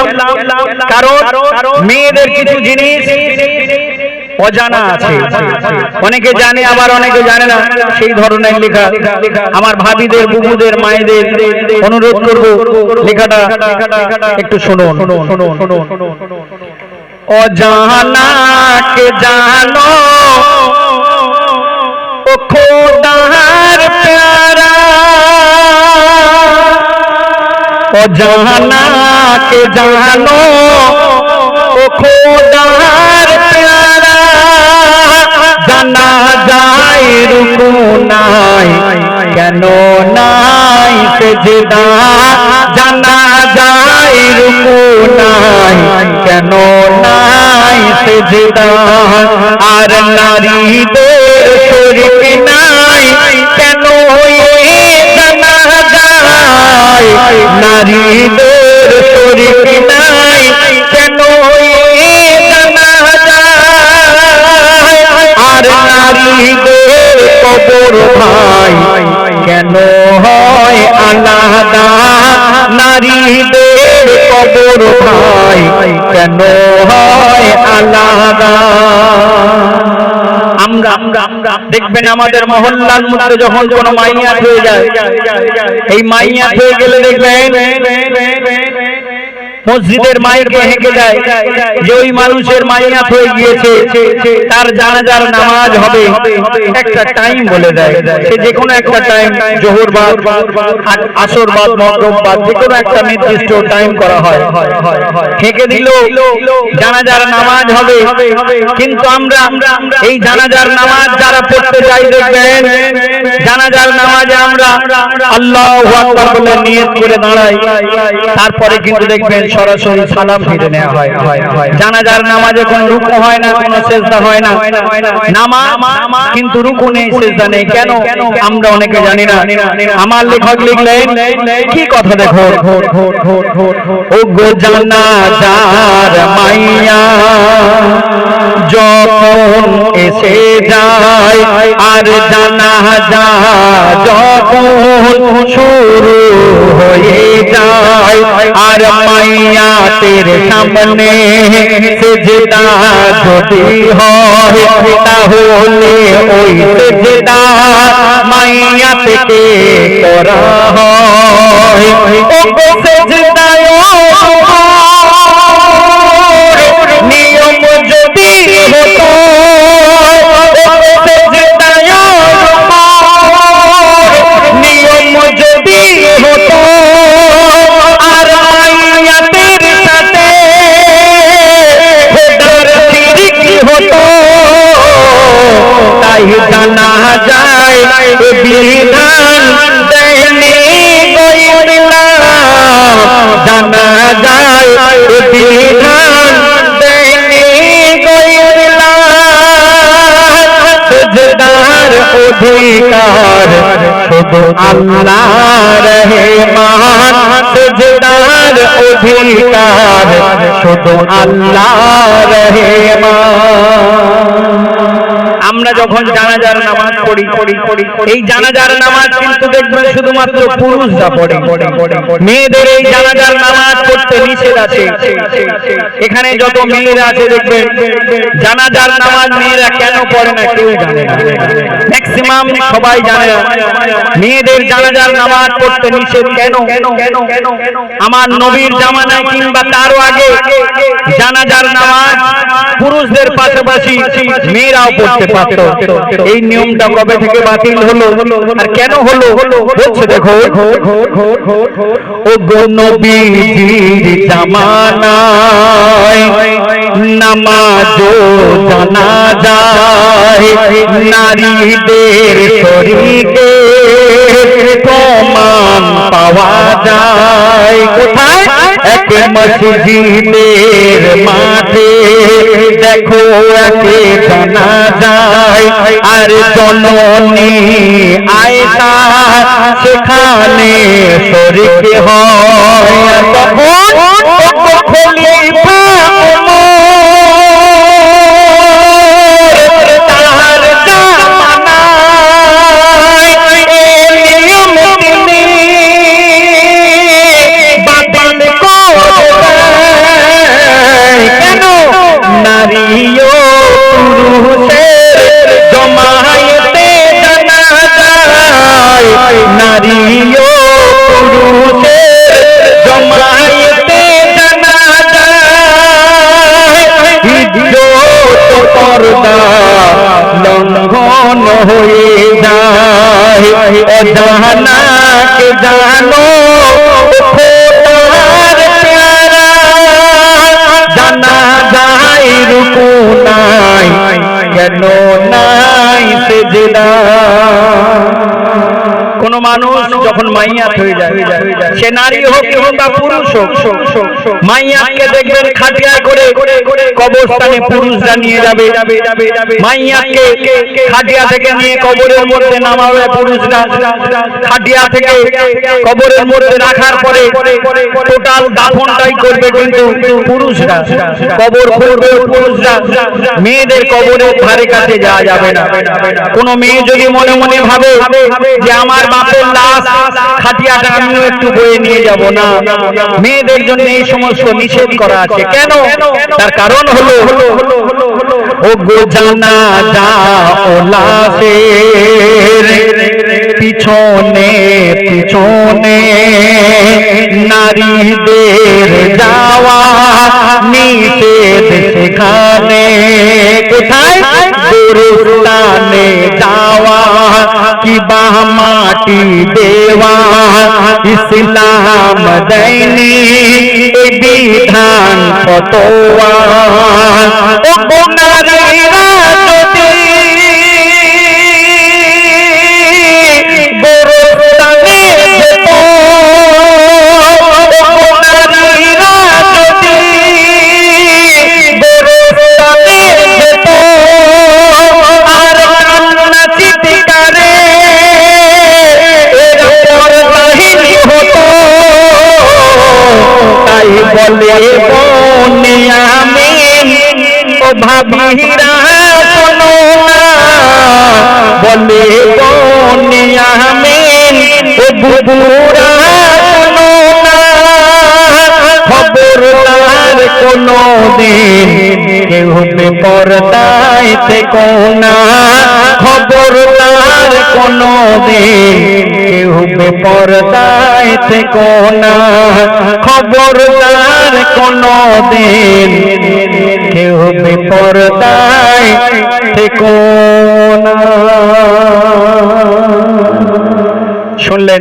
বললাম কারণ মেয়েদের কিছু জিনিস অজানা আছে। অনেকে জানে, আবার অনেকে জানে না, সেই ধরনের লেখা। আমার ভাবিদের, বুবুদের, মায়েদের অনুরোধ করব, লেখাটা একটু শুনুন। অজানা কে জানো, ও অজানা কে জানো ও খোদার প্যারা। জানা যায় রুকু নাই, কেন নাই সেজদা জানা যায় রুকু নাই, কেন নাই সেজদা আর নারীদের শরীর নারীদের শরীর নাই, কেন আর নারীদের কবর ভাই কেন হয় আলাদা? নারীদের কবর ভাই কেন হয় আলাদা? আমরা দেখবেন আমাদের মহল্লার মধ্যে যখন কোন মাইয়া হয়ে যায়, এই মাইয়া হয়ে গেলে দেখবেন মসজিদের মাইকে হেঁকে যায়, যে ওই মানুষের মাইয়াত হয়ে গিয়েছে, তার জানাজার নামাজ হবে, একটা টাইম বলে দেয়। সে যে কোনো একটা টাইম জোহর বাদ আসর বাদ, মগরব বাদ যে কোনো একটা নির্দিষ্ট টাইম করা হয়। হেঁকে দিল, জানাজার নামাজ হবে। কিন্তু আমরা এই জানাজার নামাজ যারা পড়তে চাই দেখবেন, জানাজার নামাজে আমরা আল্লাহ বলে নিয়ত করে দাঁড়াই। তারপরে কিন্তু দেখবেন সরাসরি সালাম ফিরে নেওয়া হয়। জানাজার নামাজে কোনো রুকু হয় না, কোনো সেজদা হয় না। নামাজ কিন্তু রুকু নেই, সেজদা নেই। কেন? আমরা অনেকে জানি না। আমার লেখক লিখলেন, কি কথা দেখো? ও গো জানাজার মাইয়া, যখন এসে যায়, আর জানাজা যখন শুরু হয়ে যায় আর মাইয়াতের সামনে সেজদা যদি হয় তাহলে ওই সেজদা মাইয়াতকে করা হয় ও গো সেজদায় অধিকার। শুধু আল্লাহ রহমান সেজদার অধিকার। শুধু আল্লাহ রহমান আমরা যখন জানাজার নামাজ পড়ি পড়ি পড়ি এই জানাজার নামাজ কিন্তু দেখবেন শুধুমাত্র পুরুষরা পড়ে। মেয়েদের এই জানাজার নামাজ পড়তে নিষেধ আছে। এখানে যত মেয়েরা আছে দেখবেন, জানাজার নামাজ মেয়েরা কেন পড়ে না কেউ জানে না। ম্যাক্সিমাম সবাই জানে না। মেয়েদের জানাজার নামাজ পড়তে নিষেধ কেন? আমার নবীর জামানায় কিংবা তারও আগে জানাজার নামাজ পুরুষদের পাশাপাশি মেয়েরাও পড়তে পারত এই নিয়মটা কবে থেকে বাতিল হলো আর কেন হলো? দেখো ও জানা যায়, নারীদের প্রমাণ পাওয়া যায়। কোথায়? এক মসজিদের মাঠে। দেখো একে জানা যায়, আর জননী আয়তা সেখানে শরীর হয়। অজানাকে জানো খোদার প্যারা। জানা যাই রুকু নাই, কেন নাই সেজদা। কোন মানুষ যখন মাইয়াত হয়ে যায় সে নারী হোক কিংবা পুরুষ হোক মাইয়াকে দেখবেন খাটিয়ায় করে কবরস্থানে পুরুষরা নিয়ে যাবে। মাইয়াকে খাটিয়া থেকে নিয়ে কবরের মধ্যে নামাবে পুরুষরা। খাটিয়া থেকে কবরের মধ্যে রাখার পরে টোটাল দাফনটাই করবে কিন্তু পুরুষরা। কবর খুলবে পুরুষরা। মেয়েদের কবরের ধারে কাছে যাওয়া যাবে না। কোন মেয়ে যদি মনে মনে ভাবে যে আমার বাপের লাশ খাটিয়াটা আমিও একটু বয়ে নিয়ে যাব না। মেয়েদের জন্য এই সমস্ত নিষেধ করা আছে। কেন? তার কারণ হলো ও গো জানা যা ও পিছনে পিছনে নারীদের যাওয়া নিষেধ সেখানে। কোথায়? গুরুস্থানে যাওয়া की बाह माटी देवा इस्लाम दैनी विधान फतोवा বলে আমি ও ভাবিরা শোনো বলে আমি ও বুবুরা শোনো না। খবরদার কোনো দিন কেউ পর্দায় থেকো না। খবরদার কোনো দিন কেউ পর্দায় থেকো না। খবরদার কোনো দিন কেউ পর্দায় থেকো না। শুনলেন?